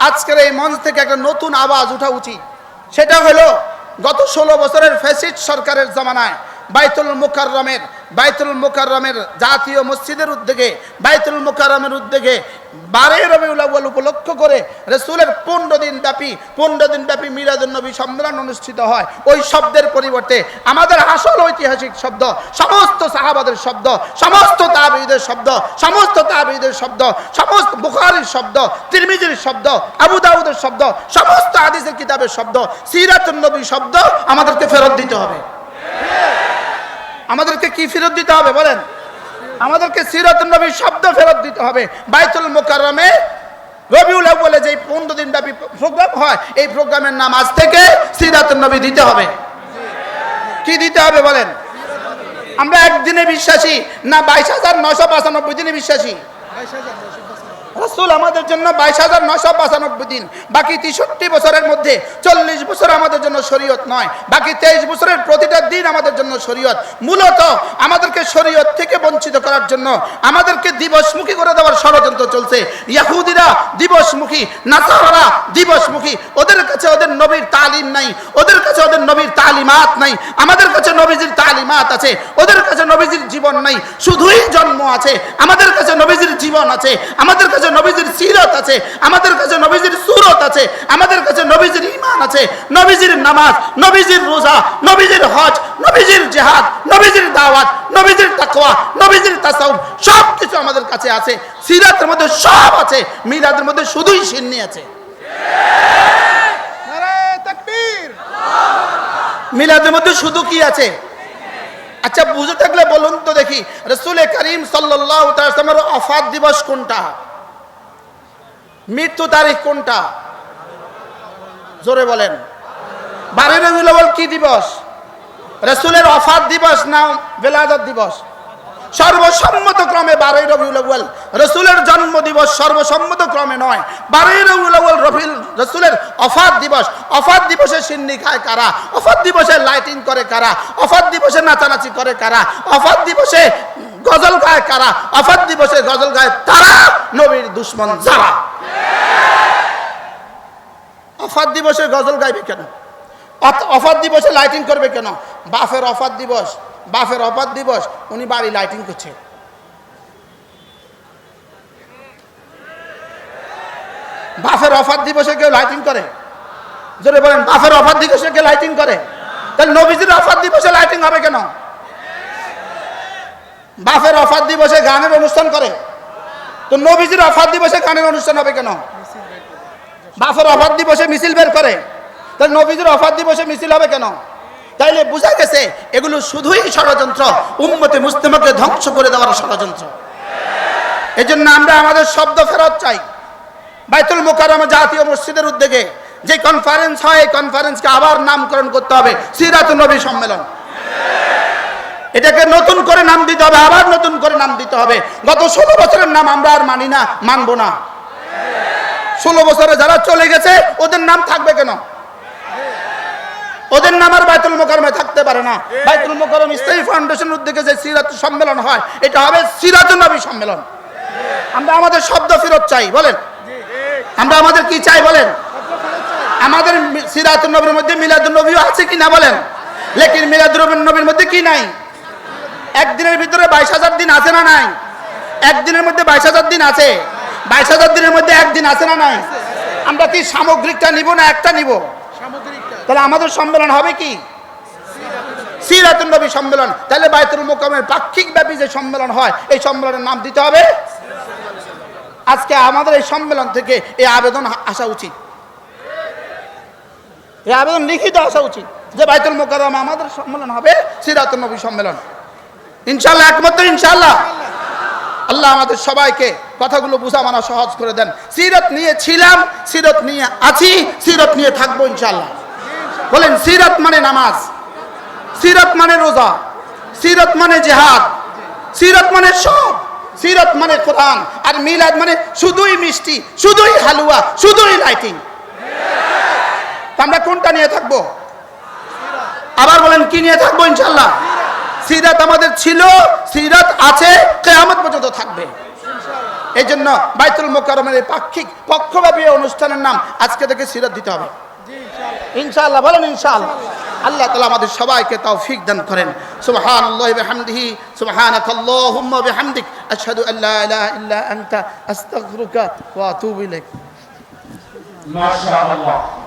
আজকের এই মঞ্চ থেকে একটা নতুন আওয়াজ উঠা উচিত। সেটা হলো, গত ষোলো বছরের ফ্যাসিড সরকারের জমানায় বাইতুল মুকাররমের বাইতুল মুকাররমের জাতীয় মসজিদের উদ্যোগে, বাইতুল মুকাররমের উদ্যোগে বারে রবিউল আউয়াল উপলক্ষ করে রসুলের পনেরো দিন ব্যাপী, পনেরো দিন ব্যাপী মিরাজুল নবী সম্মেলন অনুষ্ঠিত হয়। ওই শব্দের পরিবর্তে আমাদের আসল ঐতিহাসিক শব্দ, সমস্ত সাহাবাদের শব্দ, সমস্ত তাবিদের শব্দ, সমস্ত তাবিদের শব্দ, সমস্ত বুখারির শব্দ, তিরমিজির শব্দ, আবু দাউদের শব্দ, সমস্ত হাদিসের কিতাবের শব্দ সিরাতুল নবী শব্দ আমাদেরকে ফেরত দিতে হবে। আমাদেরকে কি ফেরত দিতে হবে বলেন? আমাদেরকে সিরাত নবীর শব্দ ফেরত দিতে হবে। বাইতুল মোকাররমে রবিউল বলে যে পনেরো দিন ব্যাপী প্রোগ্রাম হয়, এই প্রোগ্রামের নাম আজ থেকে সিরাত নবী দিতে হবে। কি দিতে হবে বলেন? আমরা একদিনে বিশ্বাসী, না বাইশ হাজার নশো পঁচানব্বই দিনে বিশ্বাসী? রসুল আমাদের জন্য বাইশ হাজার নশো পঁচানব্বই দিন, বাকি তেষট্টি বছরের মধ্যে চল্লিশ বছর আমাদের জন্য শরীয়ত নয়, বাকি তেইশ বছরের প্রতিটা দিন আমাদের জন্য শরীয়ত। মূলত আমাদেরকে শরীয়ত থেকে বঞ্চিত করার জন্য আমাদেরকে দিবসমুখী করে দেওয়ার ষড়যন্ত্র চলছে। ইয়াহুদিরা দিবসমুখী নাসারা দিবসমুখী, ওদের কাছে ওদের নবীর তালিম নাই, ওদের কাছে ওদের নবীর তালিমাত নাই। আমাদের কাছে নবীজির তালিমাত আছে, ওদের কাছে নবীজির জীবন নাই। শুধুই জন্ম আছে, আমাদের কাছে নবীজির জীবন আছে, আমাদের কাছে নবীজির সিরত আছে, আমাদের কাছে নবীজির সুরত আছে, আমাদের কাছে নবীজির ইমান আছে, নবীজির নামাজ, নবীজির রোজা, নবীজির হজ, নবীজির জেহাদ, নবীজির দাওয়াত, নবীজির তাকওয়া, নবীজির তাসাউফ সব কিছু আমাদের কাছে আছে। সিরাতের মধ্যে সব আছে, মিলাদের মধ্যে শুধুই সিন্নি আছে। নারায়ে মিলাদের মধ্যে শুধু কি আছে? আচ্ছা বুঝে থাকলে বলুন তো দেখি। রসুল করিম সাল্লামের অফাত দিবস কোনটা? মৃত্যু তারিখ কোনটা? জোরে বলেন। বারোই রবিউল কি দিবস? রসুলের অফাত দিবস না বেলাদত দিবস? সর্বসম্মত ক্রমে বারোই রবিউল আউয়াল রসুলের জন্ম দিবস সর্বসম্মত ক্রমে নয়। বারোই রবিউল আউয়াল রবিউল রসুলের অফাত দিবস। অফাত দিবসে সিন্নি খায় কারা? অফাত দিবসে লাইটিং করে কারা? অফাত দিবসে নাচানাচি করে কারা? অফাত দিবসে গজল গায় কারা? অফাত দিবসে গজল গায় তারা? নবীর দুশ্মন যারা? অফাত দিবসে গজল গাইবে কেন? অফাত দিবসে লাইটিং করবে কেন? বাফের অফাত দিবস। বাফের অফাত দিবস, উনি বাড়ি লাইটিং করছে। বাফের অফাত দিবসে কেউ লাইটিং করে? জোরে বলেন বাফের অফাত দিবসে কেউ লাইটিং করে? তাহলে নবীজির অফাত দিবসে লাইটিং হবে কেন? বাফের অফাত দিবসে গানের অনুষ্ঠান করে? তো নবীজির অফাত দিবসে গানের অনুষ্ঠান হবে কেন? বাফের অফাত দিবসে মিছিল বের করে? তাহলে নবীজির অফাত দিবসে মিছিল হবে কেন? তাইলে বোঝা গেছে, এগুলো শুধুই ষড়যন্ত্র। উম্মতে মুসলিমকে ধ্বংস করে দেওয়ার ষড়যন্ত্র। এই জন্য আমরা আমাদের শব্দ ফেরত চাই। বাইতুল মোকাররম জাতীয় মসজিদের উদ্যোগে যে কনফারেন্স হয়, এই কনফারেন্সকে আবার নামকরণ করতে হবে সিরাতুল নবী সম্মেলন। এটাকে নতুন করে নাম দিতে হবে, আবার নতুন করে নাম দিতে হবে। গত ষোলো বছরের নাম আমরা আর মানি না, মানবো না। ষোলো বছরে যারা চলে গেছে, ওদের নাম থাকবে কেন? ওদের নাম আর বাইতুল মোকারমে থাকতে পারে না। বাইতুল মোকারম ইসলামী ফাউন্ডেশন উদ্যোগে যে সিরাত সম্মেলন হয় এটা হবে সিরাতুল নবী সম্মেলন। আমরা আমাদের শব্দ ফেরত চাই বলেন। আমরা আমাদের কি চাই বলেন? আমাদের সিরাতুল নবীর মধ্যে মিলাদুল নবীও আছে কি না বলেন? লেকিন মিলাদুল নবীর মধ্যে কি নাই? একদিনের ভিতরে বাইশ হাজার দিন আছে না নাই? একদিনের মধ্যে বাইশ হাজার দিন আছে। বাইশ হাজার দিনের মধ্যে একদিন আছে না নাই? আমরা কি সামগ্রিকটা নিব না একটা নিব? তাহলে আমাদের সম্মেলন হবে কি? সিরাতুল নবী সম্মেলন। তাহলে বাইতুল মোকামের পাক্ষিক ব্যাপী যে সম্মেলন হয়, এই সম্মেলনের নাম দিতে হবে? আজকে আমাদের এই সম্মেলন থেকে এই আবেদন আসা উচিত। এই আবেদন লিখিত আসা উচিত যে বাইতুল মোকাররম আমাদের সম্মেলন হবে সিরাতুল নবী সম্মেলন। ইনশাল্লাহ একমাত্র ইনশাল্লাহ আল্লাহ আমাদের সবাইকে কথাগুলো বুঝা মানা সহজ করে দেন। সিরত নিয়ে ছিলাম, সিরত নিয়ে আছি, সিরত নিয়ে থাকব ইনশাল্লাহ বলেন, সিরত মানে নামাজ। সিরত মানে রোজা। সিরত মানে জেহাদ। সিরত মানে সব। সিরত মানে কোরআন। আর মিলাদ মানে শুধুই মিষ্টি, শুধুই হালুয়া, শুধুই লাইটিং। আমরা কোনটা নিয়ে থাকব? আবার বলেন, কি নিয়ে থাকব ইনশাল্লাহ সিরাত আমাদের ছিল, সিরাত আছে, কেয়ামত পর্যন্ত থাকবে। এই জন্য বাইতুল মোকারমের পাক্ষিক পক্ষব্যাপী অনুষ্ঠানের নাম আজকে থেকে সিরাত দিতে হবে। ইনশাআল্লাহ, বলেন ইনশাআল্লাহ। আল্লাহ তালা আমাদের সবাইকে তৌফিক দান করেন। সুবহানাল্লাহি বিহামদিহি, সুবহানাকাল্লাহুম্মা বিহামদিক, আশহাদু আল্লা ইলাহা ইল্লা আনতা, আস্তাগফিরুকা ওয়া আতুবু ইলাইক। মাশাআল্লাহ।